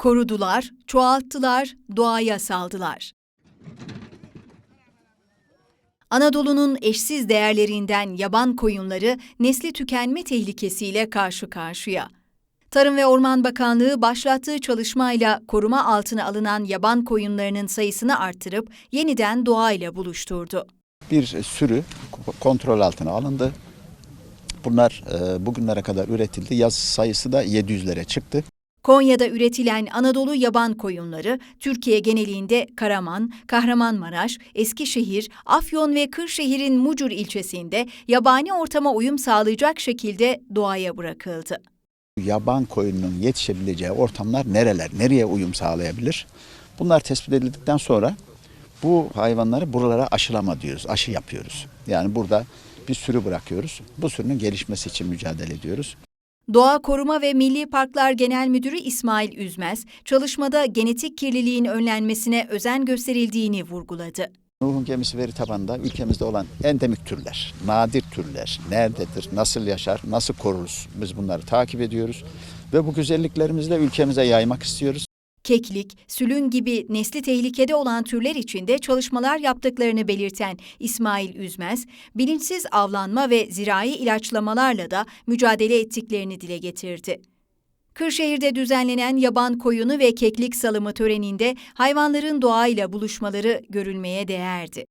Korudular, çoğalttılar, doğaya saldılar. Anadolu'nun eşsiz değerlerinden yaban koyunları nesli tükenme tehlikesiyle karşı karşıya. Tarım ve Orman Bakanlığı başlattığı çalışmayla koruma altına alınan yaban koyunlarının sayısını artırıp yeniden doğayla buluşturdu. bir sürü kontrol altına alındı. Bunlar e, bugünlere kadar üretildi. Yaz sayısı da 700'lere çıktı. Konya'da üretilen Anadolu yaban koyunları Türkiye genelinde Karaman, Kahramanmaraş, Eskişehir, Afyon ve Kırşehir'in Mucur ilçesinde yabani ortama uyum sağlayacak şekilde doğaya bırakıldı. Yaban koyunun yetişebileceği ortamlar nereler, nereye uyum sağlayabilir? Bunlar tespit edildikten sonra bu hayvanları buralara aşılama diyoruz, aşı yapıyoruz. Yani burada bir sürü bırakıyoruz. Bu sürünün gelişmesi için mücadele ediyoruz. Doğa Koruma ve Milli Parklar Genel Müdürü İsmail Üzmez, çalışmada genetik kirliliğin önlenmesine özen gösterildiğini vurguladı. Nuh'un gemisi veri tabanında ülkemizde olan endemik türler, nadir türler, nerededir, nasıl yaşar, nasıl koruruz biz bunları takip ediyoruz. Ve bu güzelliklerimizi de ülkemize yaymak istiyoruz. Keklik, sülün gibi nesli tehlikede olan türler içinde çalışmalar yaptıklarını belirten İsmail Üzmez, bilinçsiz avlanma ve zirai ilaçlamalarla da mücadele ettiklerini dile getirdi. Kırşehir'de düzenlenen yaban koyunu ve keklik salımı töreninde hayvanların doğayla buluşmaları görülmeye değerdi.